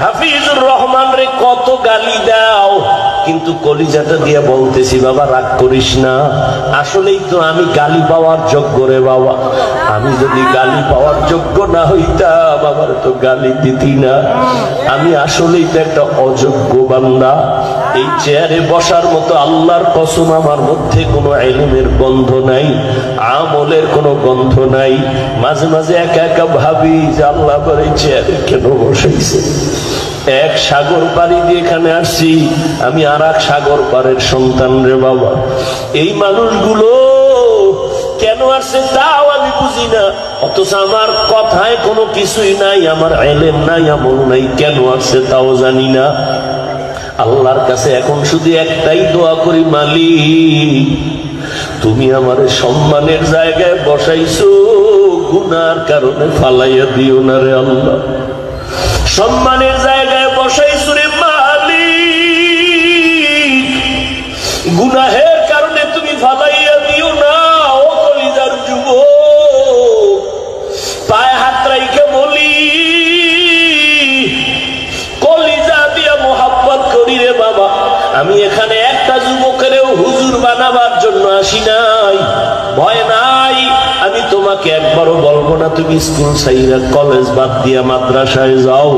হাফিজুর রহমান রে কত গালি দাও? কিন্তু কলিজাটা দিয়ে বলতেছি, বাবা, রাগ করিস না। আসলেই তো আমি গালি পাওয়ার যোগ্য রে বাবা। আমি যদি গালি পাওয়ার যোগ্য না হইতাম, আমার তো গালি দিতি না। আমি আসলেই তো একটা অযোগ্য বান্দা। এই চেয়ারে বসার মতো আল্লাহর কসম আমার মধ্যে কোনো এলিমের গন্ধ নাই, আমলের কোনো গন্ধ নাই। মাঝে মাঝে একা একা ভাবি যে আল্লাহ এই চেয়ারে কেন বসাইছে? এক সাগর পাড়ি দিয়ে এখানে আসছি। আমি আর এক সাগর পাড়ের সন্তান রে বাবা। এই মানুষগুলো কেন আসছে তাও আমি বুঝি না। অথচ আমার কথায় কোনো কিছুই নাই, আমার এলেম নাই, আমল নাই। কেন আসছে তাও জানি না। আল্লাহর কাছে এখন শুধু একটাই দোয়া করি, মালিক, তুমি আমার সম্মানের জায়গায় বসাইছো, গুনার কারণে ফালাইয়া দিও না রে আল্লাহ। সম্মানের জায়গায় গুনাহের কারণে তুমি ফালাইয়া দিও না, ও কলিজার যুব পায়ে হাত রাইকে বলি, কলিজা দিয়া মোহাব্বত করি রে বাবা, আমি এখানে একটা যুবকেরও হুজুর বানাবার জন্য আসি নাই। ভয় নাই, আমি তোমাকে একবারও বলব না, তুমি স্কুল সাইরা কলেজ বাদ দিয়া মাদ্রাসায় যাও।